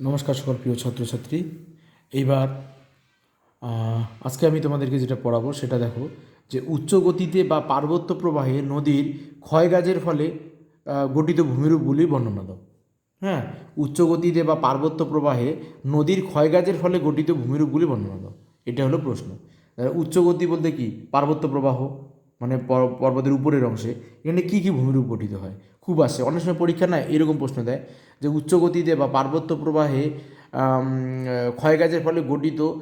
নমস্কার সকল প্রিয় ছাত্রছাত্রী। এইবার আজকে আমি তোমাদেরকে যেটা পড়াবো সেটা দেখো যে উচ্চ গতিতে বা পার্বত্য প্রবাহে নদীর ক্ষয়গাজের ফলে গঠিত ভূমিরূপগুলি বর্ণনা দাও। হ্যাঁ উচ্চ গতিতে বা পার্বত্য প্রবাহে নদীর ক্ষয়গাজের ফলে গঠিত ভূমিরূপগুলি বর্ণনা দাও। এটা হলো প্রশ্ন। উচ্চ গতি বলতে কি? পার্বত্য প্রবাহ। মানে পর- পর্বতের উপরের অংশে, এখানে কী কী ভূমিরূপ গঠিত হয়? খুব আসে। অনেক সময় পরীক্ষা না এরকম প্রশ্ন দেয় যে উচ্চ গতিতে বা পার্বত্য প্রবাহে ক্ষয়গাজের ফলে গঠিত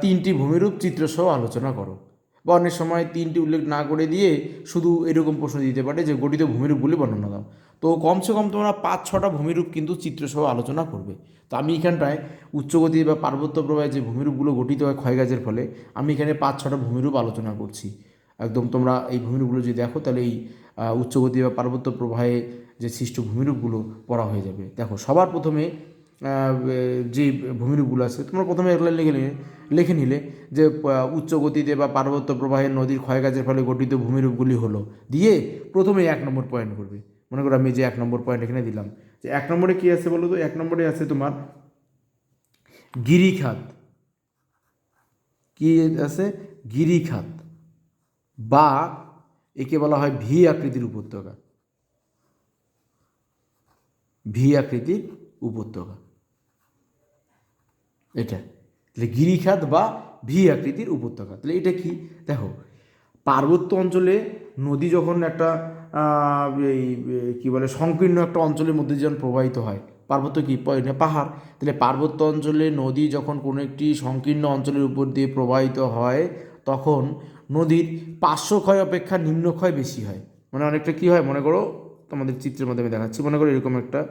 তিনটি ভূমিরূপ চিত্রসহ আলোচনা করো। বা অনেক সময় তিনটি উল্লেখ না করে দিয়ে শুধু এরকম প্রশ্ন দিতে পারে যে গঠিত ভূমিরূপগুলি বর্ণনা দাও। তো কমসে কম তোমরা পাঁচ, ছটা ভূমিরূপ কিন্তু চিত্রসহ আলোচনা করবে। তো আমি এখানটায় উচ্চগতি বা পার্বত্য প্রবাহে যে ভূমিরূপগুলো গঠিত হয় ক্ষয়গাজের ফলে, আমি এখানে পাঁচ, ছটা ভূমিরূপ আলোচনা করছি। একদম তোমরা এই ভূমিরূপগুলো যদি দেখো, তাহলে এই উচ্চগতি বা পার্বত্য প্রবাহে যে সৃষ্ট ভূমিরূপগুলো পড়া হয়ে যাবে। দেখো, সবার প্রথমে যে ভূমিরূপগুলো আছে, তোমরা প্রথমে এগুলো লিখে নিলে লিখে নিলে যে উচ্চ গতিতে বা পার্বত্য প্রবাহের নদীর ক্ষয়কাজের ফলে গঠিত ভূমিরূপগুলি হলো। দিয়ে প্রথমে এক নম্বর পয়েন্ট করবে। মনে করো আমি যে এক নম্বর পয়েন্ট এখানে দিলাম। যে এক নম্বরে কী আছে বলো তো? এক নম্বরে আছে তোমার গিরিখাত। কি আছে? গিরিখাত। বা একে বলা হয় ভি আকৃতির উপত্যকা। ভি আকৃতির উপত্যকা। এটা। তাহলে গিরিখাত বা ভি আকৃতির উপত্যকা। তাহলে এটা কি? দেখো, পার্বত্য অঞ্চলে নদী যখন একটা এই কী বলে, সংকীর্ণ একটা অঞ্চলের মধ্যে যখন প্রবাহিত হয়, পার্বত্য কি? পাহাড়। তাহলে পার্বত্য অঞ্চলে নদী যখন কোনো একটি সংকীর্ণ অঞ্চলের উপর দিয়ে প্রবাহিত হয়, তখন নদীর পার্শ্বক্ষয় অপেক্ষা নিম্নক্ষয় বেশি হয়। মানে অনেকটা কী হয়? মনে করো, তোমাদের চিত্রের মাধ্যমে দেখাচ্ছি। মনে করো এরকম একটা,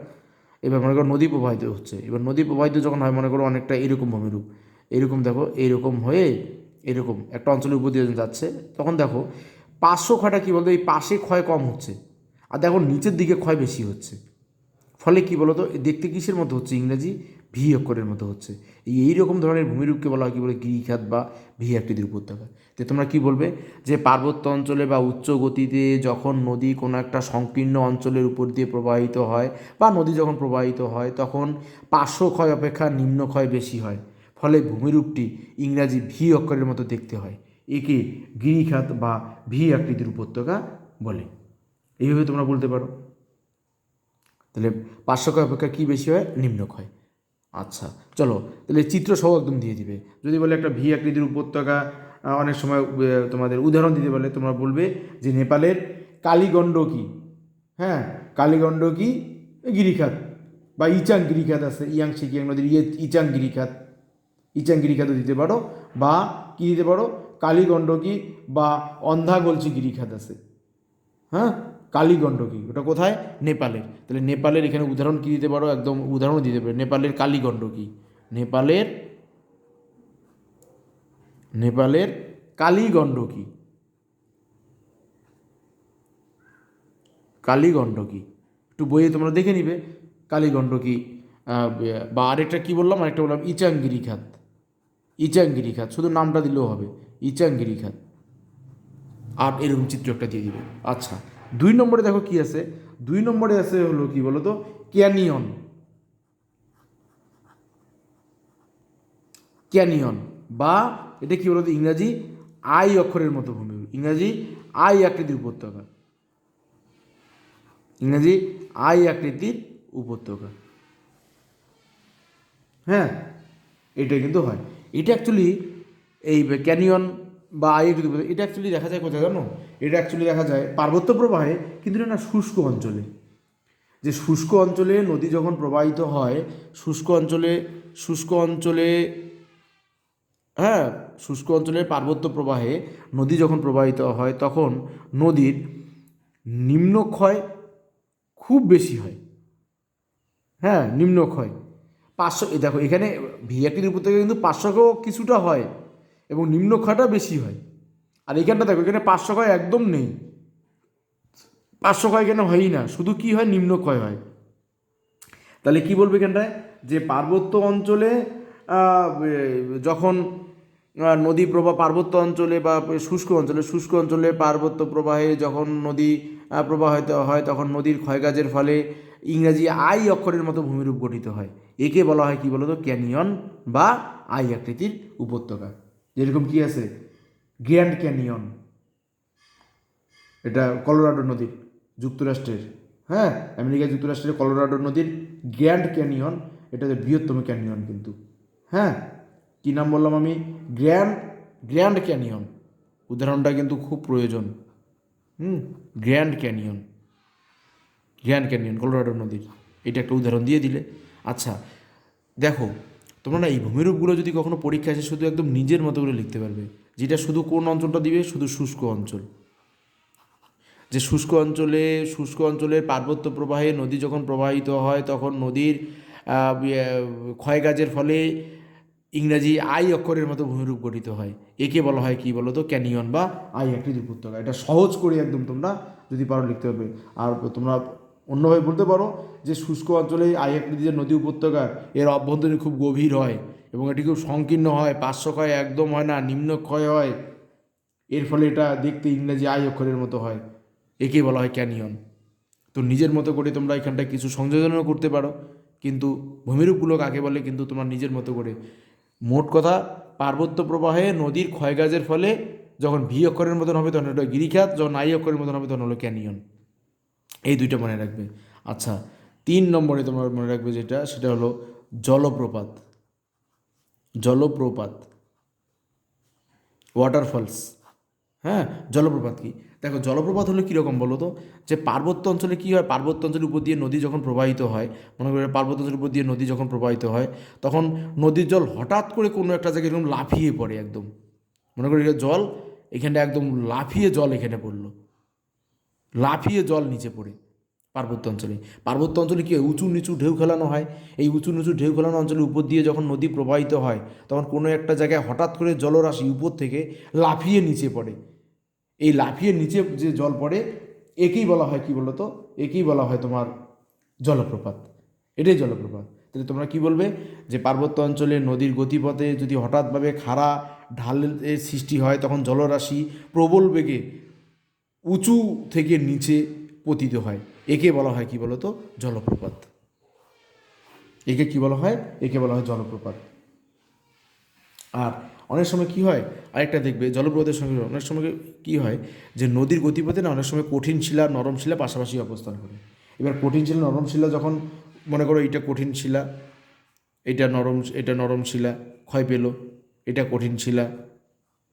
এবার মনে করো নদী প্রবাহিত হচ্ছে। এবার নদী প্রবাহিত যখন হয়, মনে করো অনেকটা এরকম ভূমিরূপ এরকম দেখো, এরকম হয়ে এরকম একটা অঞ্চলের উপর দিয়ে যাচ্ছে, তখন দেখো পার্শ্ব ক্ষয়টা কী বলতো? এই পাশে ক্ষয় কম হচ্ছে। আর দেখো নিচের দিকে ক্ষয় বেশি হচ্ছে। ফলে কি বলতো? দেখতে কিসের মতো হচ্ছে ইংরেজি? ভি অক্ষরের মতো হচ্ছে। এই এইরকম ধরনের ভূমিরূপকে বলা হয় কী বলে? গিরিখাত বা ভি আকৃতির উপত্যকা। তো তোমরা কি বলবে? যে পার্বত্য অঞ্চলে বা উচ্চ গতিতে যখন নদী কোনো একটা সংকীর্ণ অঞ্চলের উপর দিয়ে প্রবাহিত হয় বা নদী যখন প্রবাহিত হয়, তখন পার্শ্বক্ষয় অপেক্ষা নিম্নক্ষয় বেশি হয়। ফলে ভূমিরূপটি ইংরাজি ভি অক্ষরের মতো দেখতে হয়। একে গিরিখাত বা ভি আকৃতির উপত্যকা বলে। এইভাবে তোমরা বলতে পারো। তাহলে পার্শ্বক্ষয় অপেক্ষা কী বেশি হয়? নিম্নক্ষয়। আচ্ছা চলো, তাহলে চিত্র সহ একদম দিয়ে দিবে। যদি বলে একটা ভি আকৃতির উপত্যকা অনেক সময় তোমাদের উদাহরণ দিতে বলে, তোমরা বলবে যে নেপালের কালীগণ্ডকী হ্যাঁ কালীগণ্ডকী গিরিখাত, বা ইচাং গিরিখাত আছে, ইয়াং সিকিয়াং নদীর ইয়ে ইচাং গিরিখাত। ইচাং গিরিখাতও দিতে পারো, বা কী দিতে পারো? কালীগণ্ডকী বা অন্ধাগলচি গিরিখাত আছে। হ্যাঁ কালীগণ্ডকী, ওটা কোথায়? নেপালের। তাহলে নেপালের এখানে উদাহরণ কী দিতে পারো? একদম উদাহরণ দিতে পারো। নেপালের কালীগণ্ডকী। নেপালের নেপালের কালীগণ্ডকী। কালীগণ্ডকী। একটু বইয়ে তোমরা দেখে নিবে। কালীগণ্ডকী বা আরেকটা কী বললাম? আরেকটা বললাম ইচাঙ্গিরি খাত ইচাঙ্গিরি খাত শুধু নামটা দিলেও হবে। ইচাঙ্গিরি খাত আর এরকম চিত্র একটা দিয়ে দিবে। আচ্ছা দুই নম্বরে দেখো কি আছে? দুই নম্বরে আছে হলো কি বলতো? ক্যানিয়ন। ক্যানিয়ন বা এটা কি বলতো ইংরাজি? আই অক্ষরের মতো ভূমি। ইংরাজি আই আকৃতির উপত্যকা। ইংরাজি আই আকৃতির উপত্যকা। হ্যাঁ? এটা কিন্তু হয়। এটা অ্যাকচুয়ালি এই ক্যানিয়ন বা আই এটা অ্যাকচুয়ালি দেখা যায় কোথায় জানো? এটা অ্যাকচুয়ালি দেখা যায় পার্বত্য প্রবাহে, কিন্তু এটা না শুষ্ক অঞ্চলে। যে শুষ্ক অঞ্চলে নদী যখন প্রবাহিত হয়, শুষ্ক অঞ্চলে শুষ্ক অঞ্চলে হ্যাঁ শুষ্ক অঞ্চলের পার্বত্য প্রবাহে নদী যখন প্রবাহিত হয়, তখন নদীর নিম্নক্ষয় খুব বেশি হয়। হ্যাঁ নিম্নক্ষয়। পাঁচশো দেখো, এখানে ভিআটির উপত্যকা কিন্তু পাঁচশোকেও কিছুটা হয়। এবং নিম্নক্ষয়টা বেশি হয়। আর এখানটা দেখো, এখানে পাঁচশো ক্ষয় একদম নেই। পাঁচশো ক্ষয় এখানে হয়ই না, শুধু কি হয়, নিম্নক্ষয় হয়। তাহলে কি বলবে এখানটায়? যে পার্বত্য অঞ্চলে যখন নদী প্রবাহ, পার্বত্য অঞ্চলে বা শুষ্ক অঞ্চলে শুষ্ক অঞ্চলে পার্বত্য প্রবাহে যখন নদী প্রবাহিত হয়, তখন নদীর ক্ষয়কাজের ফলে ইংরাজি আই অক্ষরের মতো ভূমিরূপ গঠিত হয়। একে বলা হয় কি বলতো? ক্যানিয়ন বা আই আকৃতির উপত্যকা। যেরকম কি আছে? Grand canyon. এটা কলোরাডো নদীর যুক্তরাষ্ট্রের হ্যাঁ? আমেরিকা যুক্তরাষ্ট্রের কলোরাডো নদীর গ্র্যান্ড ক্যানিয়ন। এটা হচ্ছে বৃহত্তম ক্যানিয়ন কিন্তু হ্যাঁ? কী নাম বললাম আমি? Grand grand canyon. উদাহরণটা কিন্তু খুব প্রয়োজন। হুম, grand canyon. Grand canyon, Colorado নদীর। এটা একটা উদাহরণ দিয়ে দিলে। আচ্ছা দেখো তোমরা না এই ভূমিরূপগুলো যদি কখনো পরীক্ষা আসে শুধু একদম নিজের মতো করে লিখতে পারবে যেটা শুধু কোন অঞ্চলটা দিবে? শুধু শুষ্ক অঞ্চল। যে শুষ্ক অঞ্চলে শুষ্ক অঞ্চলের পার্বত্য প্রবাহে নদী যখন প্রবাহিত হয় তখন নদীর ইয়ে, ক্ষয়কাজের ফলে ইংরাজি আই অক্ষরের মতো ভূমিরূপ গঠিত হয়। একে বলা হয় কি বলো তো ক্যানিয়ন বা আই আকৃতির উপত্যকা এটা সহজ করে একদম তোমরা যদি পারো লিখতে পারবে। আর তোমরা অন্যভাবে বলতে পারো যে শুষ্ক অঞ্চলে আই আকৃতির যে নদী উপত্যকা, এর অভ্যন্তরীণ খুব গভীর হয় এবং এটি খুব সংকীর্ণ হয়, পার্শ্ব ক্ষয় একদম হয় না, নিম্ন ক্ষয় হয়। এর ফলে এটা দেখতে ইংরেজি আই অক্ষরের মতো হয়, একে বলা হয় ক্যানিয়ন। তো নিজের মতো করে তোমরা এখানটায় কিছু সংযোজনও করতে পারো, কিন্তু ভূমিরূপগুলো কাকে বলে কিন্তু তোমার নিজের মতো করে। মোট কথা, পার্বত্য প্রবাহে নদীর ক্ষয়গাজের ফলে যখন ভি অক্ষরের মতন হবে তখন এটা গিরিখাত, যখন আই অক্ষরের মতন হবে তখন হলো ক্যানিয়ন। এই দুইটা মনে রাখবে। আচ্ছা তিন নম্বরে তোমার মনে রাখবে যেটা, সেটা হলো জলপ্রপাত। জলপ্রপাত। ওয়াটারফলস হ্যাঁ জলপ্রপাত কি? দেখো, জলপ্রপাত হলে কীরকম বলো তো? যে পার্বত্য অঞ্চলে কী হয়? পার্বত্য অঞ্চলের উপর দিয়ে নদী যখন প্রবাহিত হয়, মনে করি পার্বত্য অঞ্চলের উপর দিয়ে নদী যখন প্রবাহিত হয়, তখন নদীর জল হঠাৎ করে কোনো একটা জায়গায় এরকম লাফিয়ে পড়ে একদম। মনে করি জল এখানটা একদম লাফিয়ে জল এখানে পড়ল। লাফিয়ে জল নিচে পড়ে পার্বত্য অঞ্চলে। পার্বত্য অঞ্চলে কী হয়? উঁচু নিচু ঢেউ খেলানো হয়। এই উঁচু নিচু ঢেউ খেলানো অঞ্চলের উপর দিয়ে যখন নদী প্রবাহিত হয়, তখন কোনো একটা জায়গায় হঠাৎ করে জলরাশি উপর থেকে লাফিয়ে নিচে পড়ে। এই লাফিয়ে নিচে যে জল পড়ে, একেই বলা হয় কি বলো তো একেই বলা হয় তোমার জলপ্রপাত। এটাই জলপ্রপাত। তাহলে তোমরা কি বলবে? যে পার্বত্য অঞ্চলে নদীর গতিপথে যদি হঠাৎভাবে খাড়া ঢালের সৃষ্টি হয়, তখন জলরাশি প্রবল বেগে উঁচু থেকে নিচে পতিত হয়। একে বলা হয় কি বলতো? জলপ্রপাত। একে কি বলা হয়? একে বলা হয় জলপ্রপাত। আর অনেক সময় কি হয়? আরেকটা দেখবে, জলপ্রপাতের সঙ্গে অনেক সময় কি হয় যে নদীর গতিপথে না অনেক সময় কঠিন শিলা, নরম শিলা পাশাপাশি অবস্থান করে। এবার কঠিন শিলা, নরম শিলা যখন মনে করো এটা কঠিন শিলা এটা নরম এটা নরম শিলা, ক্ষয় পেল, এটা কঠিন শিলা,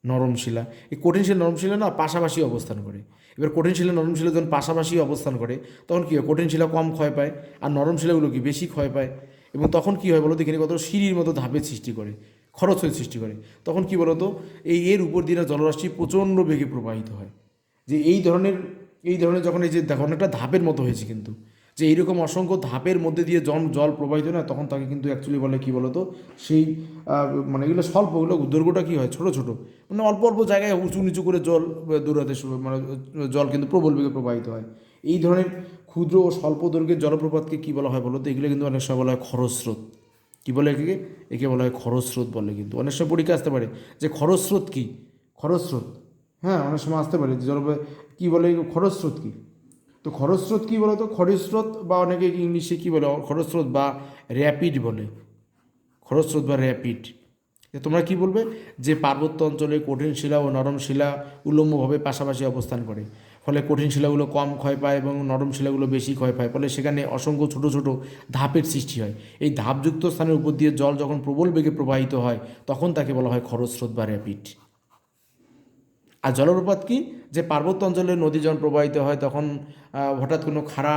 নরম শিলা। এই কঠিন শিলা, নরম শিলা না পাশাপাশি অবস্থান করে। এবার কঠিন শিলা, নরম শিলা যখন পাশাপাশি অবস্থান করে, তখন কী হয়? কঠিন শিলা কম ক্ষয় পায় আর নরম শিলাগুলো কি বেশি ক্ষয় পায়? এবং তখন কী হয় বলো তো, এখানে কত সিঁড়ির মতো ধাপের সৃষ্টি করে, খরচ হয়ে সৃষ্টি করে। তখন কি বলতো এই এর উপর দিয়ে জলরাশি প্রচণ্ড বেগে প্রবাহিত হয়। যে এই ধরনের এই ধরনের যখন এই যে দেখো, অনেকটা ধাপের মতো হয়েছে কিন্তু। যে এইরকম অসংখ্য ধাপের মধ্যে দিয়ে জন জল প্রবাহিত না তখন তাকে কিন্তু অ্যাকচুয়ালি বলে কী বলতো? সেই মানে এগুলো স্বল্প ওগুলো দৈর্ঘ্যটা কী হয়? ছোটো ছোটো। মানে অল্প অল্প জায়গায় উঁচু, নিচু করে জল দৌড়াতে শুরু মানে জল কিন্তু প্রবল বেগে প্রবাহিত হয়। এই ধরনের ক্ষুদ্র ও স্বল্প দৈর্ঘ্যের জলপ্রপাতকে কী বলা হয় বলো তো এগুলো কিন্তু অনেক সময় বলা হয় খরস্রোত। কী বলে একে? একে বলা হয় খরস্রোত বলে কিন্তু। অনেক সময় পরীক্ষা আসতে পারে যে খরস্রোত কী? খরস্রোত। হ্যাঁ অনেক সময় আসতে পারে জলপ্রপাত, কী বলে খরস্রোত কী? তো খরস্রোত কী বলো তো খরস্রোত বা অনেকে ইংলিশে কী বলে? খরস্রোত বা র্যাপিড বলে। খরস্রোত বা র্যাপিড। তোমরা কি বলবে? যে পার্বত্য অঞ্চলে কঠিন শিলা ও নরম শিলা উলম্বভাবে পাশাপাশি অবস্থান করে। ফলে কঠিন শিলাগুলো কম ক্ষয় পায় এবং নরম শিলাগুলো বেশি ক্ষয় পায়। ফলে সেখানে অসংখ্য ছোট ছোট ধাপের সৃষ্টি হয়। এই ধাপযুক্ত স্থানের উপর দিয়ে জল যখন প্রবল বেগে প্রবাহিত হয়, তখন তাকে বলা হয় খরস্রোত বা র্যাপিড। আর জলপ্রপাত কি? যে পার্বত্য অঞ্চলে নদী যখন প্রবাহিত হয়, তখন হঠাৎ কোনো খাড়া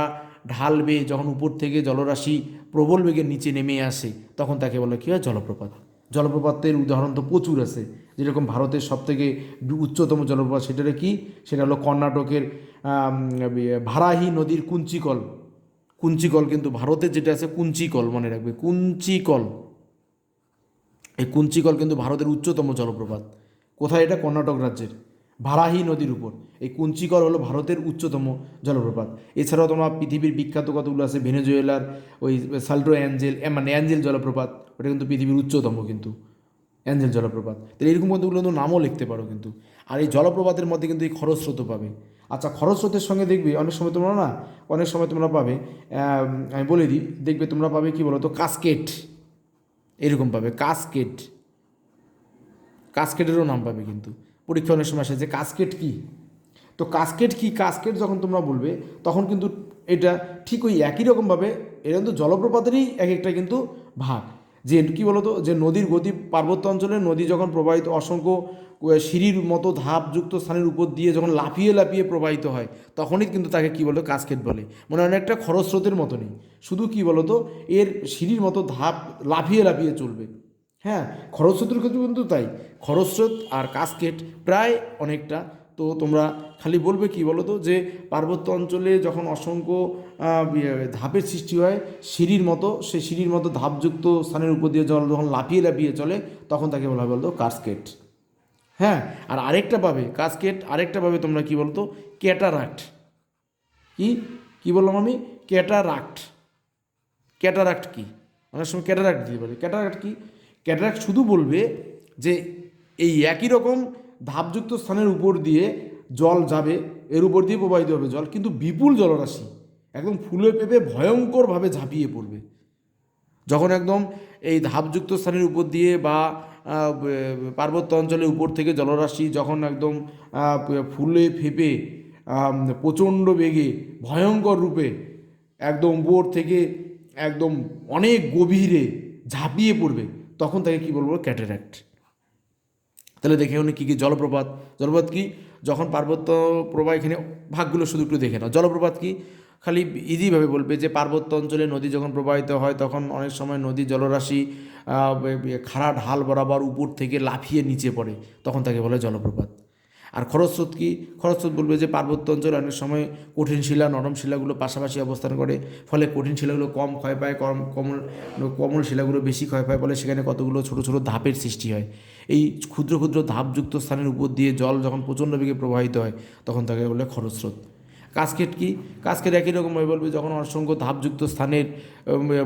ঢাল বেয়ে যখন উপর থেকে জলরাশি প্রবল বেগে নিচে নেমে আসে, তখন তাকে বলে কী হয়? জলপ্রপাত। জলপ্রপাতের উদাহরণ তো প্রচুর আছে। যেরকম ভারতের সবথেকে উচ্চতম জলপ্রপাত সেটা কি? সেটা হলো কর্ণাটকের ভারাহি নদীর কুঞ্চিকল। কুঞ্চিকল কিন্তু ভারতের যেটা আছে, কুঞ্চিকল মনে রাখবে। কুঞ্চিকল। এই কুঞ্চিকল কিন্তু ভারতের উচ্চতম জলপ্রপাত। কোথায় এটা? কর্ণাটক রাজ্যের। ভারাহি নদীর উপর। এই কুঞ্চিকল হলো ভারতের উচ্চতম জলপ্রপাত। এছাড়াও তোমার পৃথিবীর বিখ্যাত কতগুলো আছে? ভেনেজুয়েলার, ওই সাল্টো অ্যাঞ্জেল মানে অ্যাঞ্জেল জলপ্রপাত, ওটা কিন্তু পৃথিবীর উচ্চতম কিন্তু, অ্যাঞ্জেল জলপ্রপাত। তাহলে এরকম কতগুলো কিন্তু নামও লিখতে পারো কিন্তু। আর এই জলপ্রপাতের মধ্যে কিন্তু এই খরস্রোত পাবে। আচ্ছা খরস্রোতের সঙ্গে দেখবে, অনেক সময় তোমরা না, অনেক সময় তোমরা পাবে, আমি বলে দিই, দেখবে তোমরা পাবে কি বলো তো কাসকেট এরকম পাবে কাসকেট কাসকেটেরও নাম পাবে কিন্তু। পরীক্ষা অনেক সময় আসে যে কাসকেট কি? তো কাসকেট কি? কাসকেট যখন তোমরা বলবে, তখন কিন্তু এটা ঠিক ওই একই রকমভাবে এটা কিন্তু জলপ্রপাতেরই এক একটা কিন্তু ভাগ। যে কি বলতো? যে নদীর গতি পার্বত্য অঞ্চলে নদী যখন প্রবাহিত অসংখ্য সিঁড়ির মতো ধাপযুক্ত স্থানের উপর দিয়ে যখন লাফিয়ে লাফিয়ে প্রবাহিত হয়, তখনই কিন্তু তাকে কি বলতো? কাসকেট বলে। মানে অনেকটা খরস্রোতের মতনই। শুধু কি বলতো? এর সিঁড়ির মতো ধাপ লাফিয়ে লাফিয়ে চলবে। হ্যাঁ খরস্রোতের ক্ষেত্রে কিন্তু তাই। খরস্রোত আর কাসকেট প্রায় অনেকটা। তো তোমরা খালি বলবে কি বলো তো যে, পার্বত্য অঞ্চলে যখন অসংখ্য ধাপের সৃষ্টি হয়, সিঁড়ির মতো সেই সিঁড়ির মতো ধাপযুক্ত স্থানের উপর দিয়ে জল যখন লাফিয়ে লাফিয়ে চলে, তখন তাকে বলা বলতো কাসকেট হ্যাঁ আর আরেকটা পাবে কাসকেট আরেকটা পাবে তোমরা কি বলতো? ক্যাটারাক্ট। কি? কি বললাম আমি? ক্যাটারাক্ট। ক্যাটারাক্ট কি? অনেক সময় ক্যাটারাক্ট দিতে পারে ক্যাটারাক্ট কি? ক্যাটারাক্ট শুধু বলবে যে এই একই রকম ধাপযুক্ত স্থানের উপর দিয়ে জল যাবে, এর উপর দিয়ে প্রবাহিত হবে জল, কিন্তু বিপুল জলরাশি একদম ফুলে পেঁপে ভয়ঙ্করভাবে ঝাঁপিয়ে পড়বে। যখন একদম এই ধাপযুক্ত স্থানের উপর দিয়ে বা পার্বত্য অঞ্চলের উপর থেকে জলরাশি যখন একদম ফুলে ফেপে প্রচণ্ড বেগে ভয়ঙ্কর রূপে একদম উপর থেকে একদম অনেক গভীরে ঝাঁপিয়ে পড়বে। তখন তাকে কি বলব? ক্যাটারাক্ট তাহলে দেখে উনি কী কী জলপ্রপাত জলপ্রপাত কী? যখন পার্বত্য প্রবাহ এখানে ভাগগুলো শুধু একটু দেখে নাও। জলপ্রপাত কী? খালি ইজিভাবে বলবে যে পার্বত্য অঞ্চলে নদী যখন প্রবাহিত হয়, তখন অনেক সময় নদী জলরাশি খাড়া ঢাল বরাবর উপর থেকে লাফিয়ে নিচে পড়ে। তখন তাকে বলে জলপ্রপাত। আর খরস্রোত কি? খরস্রোত বলবে যে পার্বত্য অঞ্চলে অনেক সময় কঠিন শিলা, নরম শিলাগুলো পাশাপাশি অবস্থান করে, ফলে কঠিন শিলাগুলো কম ক্ষয় পায়, কম কমল কমল শিলাগুলো বেশি ক্ষয় পায়, ফলে সেখানে কতগুলো ছোট ছোট ধাপের সৃষ্টি হয়। এই ক্ষুদ্র ক্ষুদ্র ধাপযুক্ত স্থানের উপর দিয়ে জল যখন প্রচণ্ড বেগে প্রবাহিত হয়, তখন তাকে বলে খরস্রোত। কাসকেট কি? কাসকেট একই রকমভাবে বলবে যখন অসংখ্য ধাপযুক্ত স্থানের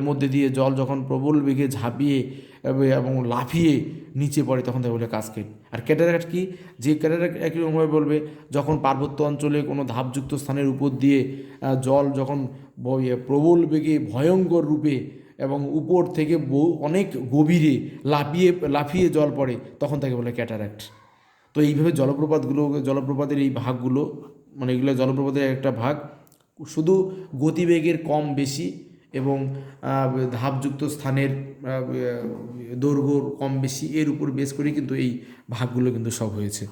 মধ্যে দিয়ে জল যখন প্রবল বেগে ঝাঁপিয়ে এবং লাফিয়ে নিচে পড়ে, তখন তাকে বলে কাসকেট আর ক্যাটারাক্ট কি? যে ক্যাটারাক্ট একই রকমভাবে বলবে, যখন পার্বত্য অঞ্চলে কোনো ধাপযুক্ত স্থানের উপর দিয়ে জল যখন প্রবল বেগে ভয়ঙ্কর রূপে এবং উপর থেকে অনেক গভীরে লাফিয়ে লাফিয়ে জল পড়ে, তখন তাকে বলে ক্যাটারাক্ট। তো এইভাবে জলপ্রপাতগুলো, জলপ্রপাতের এই ভাগগুলো মানে এগুলো জলপ্রপাতের একটা ভাগ। শুধু গতিবেগের কম বেশি এবং ধাপযুক্ত স্থানের দৈর্ঘ্য কম বেশি, এর উপর বেশ করে কিন্তু এই ভাগগুলো কিন্তু সব হয়েছে।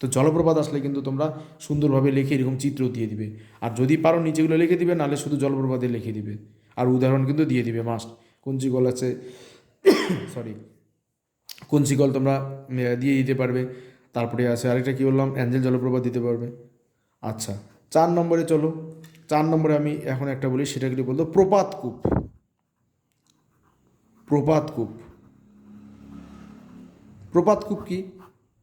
তো জলপ্রপাত আসলে কিন্তু তোমরা সুন্দরভাবে লিখে এরকম চিত্র দিয়ে দিবে। আর যদি পারো নিচেগুলো লিখে দিবে, নাহলে শুধু জলপ্রপাতে লিখে দিবে। আর উদাহরণ কিন্তু দিয়ে দিবে মাস্ট কঞ্চিকল আছে সরি কঞ্চিকল তোমরা দিয়ে দিতে পারবে। তারপরে আছে আরেকটা কী বললাম? অ্যাঞ্জেল জলপ্রপাত দিতে পারবে। আচ্ছা চার নম্বরে চলো। চার নম্বরে আমি এখন একটা বলি সেটা কি বলতো? প্রপাত কূপ। প্রপাত কূপ। প্রপাত কূপ কি?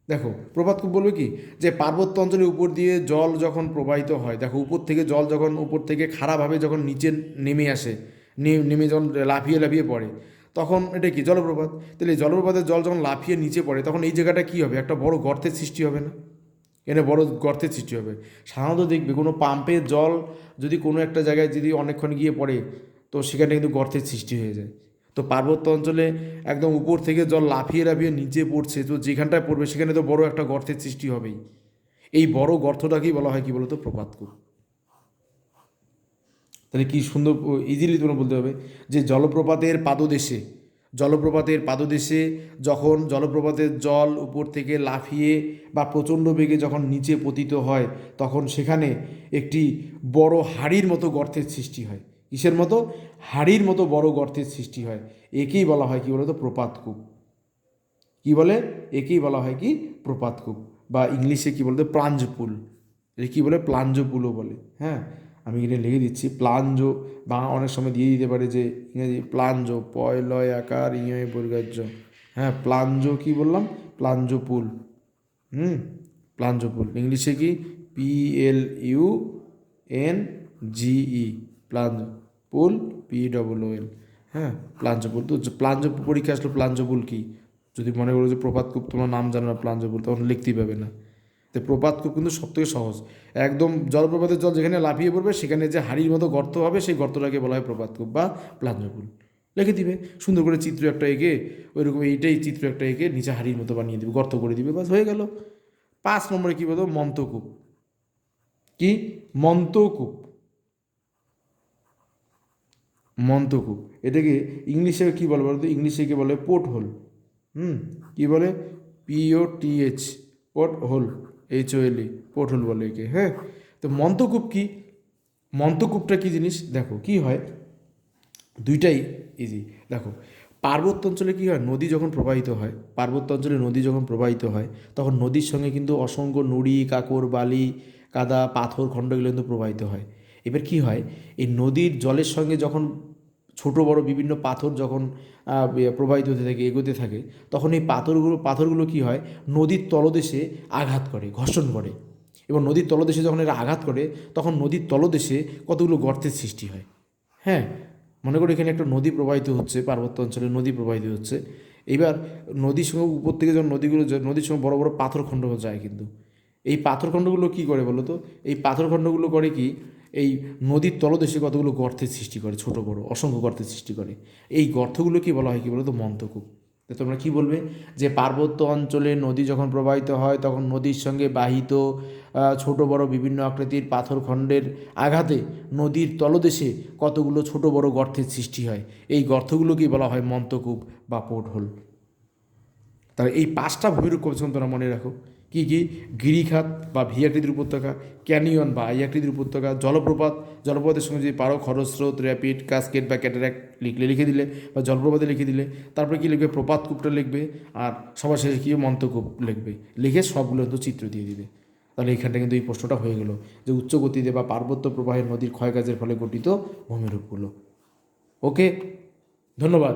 দেখো প্রপাতকূপ বলবে কি? যে পার্বত্য অঞ্চলের উপর দিয়ে জল যখন প্রবাহিত হয়, দেখো, উপর থেকে জল যখন, উপর থেকে খারাপভাবে যখন নিচে নেমে আসে নেমে যখন লাফিয়ে লাফিয়ে পড়ে, তখন এটা কি? জলপ্রপাত। তাহলে জলপ্রপাতের জল যখন লাফিয়ে নিচে পড়ে, তখন এই জায়গাটা কী হবে? একটা বড় গর্তের সৃষ্টি হবে না? এখানে বড় গর্তের সৃষ্টি হবে। সাধারণত দেখবে কোনো পাম্পের জল যদি কোনো একটা জায়গায় যদি অনেকক্ষণ গিয়ে পড়ে, তো সেখানে কিন্তু গর্তের সৃষ্টি হয়ে যায়। তো পার্বত্য অঞ্চলে একদম উপর থেকে জল লাফিয়ে লাফিয়ে নিচে পড়ছে, তো যেখানটায় পড়বে সেখানে তো বড় একটা গর্তের সৃষ্টি হবেই। এই বড় গর্তটাকেই বলা হয় কি বলতো? প্রপাতকূপ তাহলে কি সুন্দর ইজিলি তোমরা বলতে হবে যে জলপ্রপাতের পাদদেশে জলপ্রপাতের পাদদেশে যখন জলপ্রপাতের জল উপর থেকে লাফিয়ে বা প্রচণ্ড বেগে যখন নিচে পতিত হয়, তখন সেখানে একটি বড় হাড়ির মতো গর্তের সৃষ্টি হয়। কিসের মতো? হাড়ির মতো বড় গর্তের সৃষ্টি হয়। একেই বলা হয় কি বলতো? প্রপাতকূপ কি বলে? একেই বলা হয় কি? প্রপাতকূপ বা ইংলিশে কি বলতো? প্লাঞ্জপুল। এটা কী বলে? প্লাঞ্জপুলও বলে। হ্যাঁ? আমি এখানে লিখে দিচ্ছি প্লাঞ্জ বা অনেক সময় দিয়ে দিতে পারে যে ইংরেজি প্লাঞ্জ পয় লয় আকার ইয়ে বর্গার্য হ্যাঁ প্লাঞ্জ কি বললাম? প্লাঞ্জপুল হুম প্লাঞ্জপুল ইংলিশে কি? P L U N G E plunge pool, P double L হ্যাঁ প্লাঞ্জপুল তো প্লাঞ্জ পরীক্ষা আসলো প্লাঞ্জপুল কি? যদি মনে করো যে প্রপাতকূপ তোমার নাম জানো না প্লাঞ্জপুল তখন লিখতেই পাবে না। তো প্রপাত কূপ কিন্তু সব থেকে সহজ। একদম জলপ্রপাতের জল যেখানে লাফিয়ে পড়বে, সেখানে যে হাড়ির মতো গর্ত হবে, সেই গর্তটাকে বলা হয় প্রপাত কূপ বা প্লাঞ্জকুল লিখে দিবে, সুন্দর করে চিত্র একটা এঁকে, ওইরকম এইটাই চিত্র একটা এঁকে নিচে হাড়ির মতো বানিয়ে দিবে, গর্ত করে দিবে বাস হয়ে গেল। পাঁচ নম্বরে কী বলতো? মন্তকূপ কি? মন্তকূপ মন্তকূপ এটাকে ইংলিশে কী বলে বলতো? ইংলিশে কি বলে? Port whole. হুম? কী বলে? P O T H port hole. ই পোর্ট হোল বলে একে হ্যাঁ? তো মন্তকূপ কি? মন্তকূপটা কি জিনিস? দেখো, কি হয়? দুইটাই ইজি দেখো, পার্বত্য অঞ্চলে কী হয়? নদী যখন প্রবাহিত হয়, পার্বত্য অঞ্চলে নদী যখন প্রবাহিত হয়, তখন নদীর সঙ্গে কিন্তু অসংখ্য নুড়ি, কাকর, বালি, কাদা, পাথর খণ্ডগুলো কিন্তু প্রবাহিত হয়। এবার কি হয়? এই নদীর জলের সঙ্গে যখন ছোট বড় বিভিন্ন পাথর যখন প্রবাহিত হতে থাকে, এগোতে থাকে, তখন এই পাথরগুলো পাথরগুলো কি হয়? নদীর তলদেশে আঘাত করে, ঘর্ষণ করে। এবং নদীর তলদেশে যখন এরা আঘাত করে, তখন নদীর তলদেশে কতগুলো গর্তের সৃষ্টি হয়? হ্যাঁ মনে করি এখানে একটা নদী প্রবাহিত হচ্ছে, পার্বত্য অঞ্চলে নদী প্রবাহিত হচ্ছে। এবার নদীর সঙ্গে উপর থেকে যখন নদীগুলো নদীর সঙ্গে বড় বড় পাথরখণ্ড যায় কিন্তু। এই পাথরখণ্ডগুলো কী করে বলো তো এই পাথরখণ্ডগুলো করে কি? এই নদীর তলদেশে কতগুলো গর্তের সৃষ্টি করে, ছোট, বড়, অসংখ্য গর্তের সৃষ্টি করে। এই গর্তগুলো কি বলা হয় কি বলো তো মন্তকূপ তো তোমরা কি বলবে? যে পার্বত্য অঞ্চলে নদী যখন প্রবাহিত হয়, তখন নদীর সঙ্গে বাহিত ছোট, বড় বিভিন্ন আকৃতির পাথরখণ্ডের আঘাতে নদীর তলদেশে কতগুলো ছোট, বড় গর্তের সৃষ্টি হয়? এই গর্তগুলোকেই বলা হয় মন্তকূপ বা পোর্ট হোল তাহলে এই পাঁচটা ভূমিরূপ কমিশন তোমরা মনে রাখো। কি কি? গিরিখাত বা ভি আকৃতির উপত্যকা, ক্যানিয়ন বা আই আকৃতির উপত্যকা, জলপ্রপাত, জলপ্রপাতের সঙ্গে যদি পারো খরস্রোত র্যাপিড কাস্কেট বা ক্যাটারাক্ট লিখলে লিখে দিলে বা জলপ্রপাতে লিখে দিলে, তারপরে কি লিখবে? প্রপাত কূপটা লিখবে আর সবার শেষে কী মন্তকূপ লিখবে? লিখে সবগুলো কিন্তু চিত্র দিয়ে দিবে। তাহলে এখানটা কিন্তু এই প্রশ্নটা হয়ে গেল যে উচ্চ গতিতে বা পার্বত্য প্রবাহের নদীর ক্ষয়কাজের ফলে গঠিত ভূমিরূপগুলো। ওকে? ধন্যবাদ।